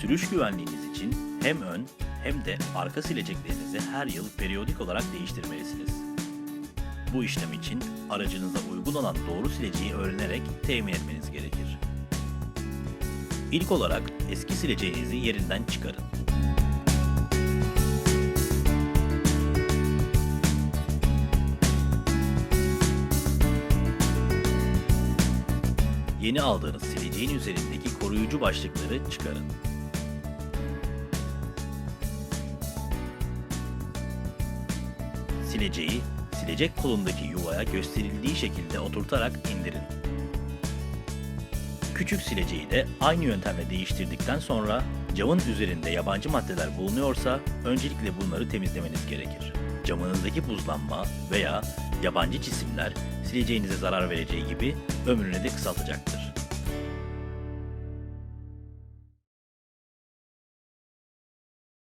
Sürüş güvenliğiniz için hem ön hem de arka sileceklerinizi her yıl periyodik olarak değiştirmelisiniz. Bu işlem için aracınıza uygun olan doğru sileceği öğrenerek temin etmeniz gerekir. İlk olarak eski sileceğinizi yerinden çıkarın. Yeni aldığınız sileceğin üzerindeki koruyucu başlıkları çıkarın. Sileceği silecek kolundaki yuvaya gösterildiği şekilde oturtarak indirin. Küçük sileceği de aynı yöntemle değiştirdikten sonra camın üzerinde yabancı maddeler bulunuyorsa öncelikle bunları temizlemeniz gerekir. Camınızdaki buzlanma veya yabancı cisimler sileceğinize zarar vereceği gibi ömrünü de kısaltacaktır.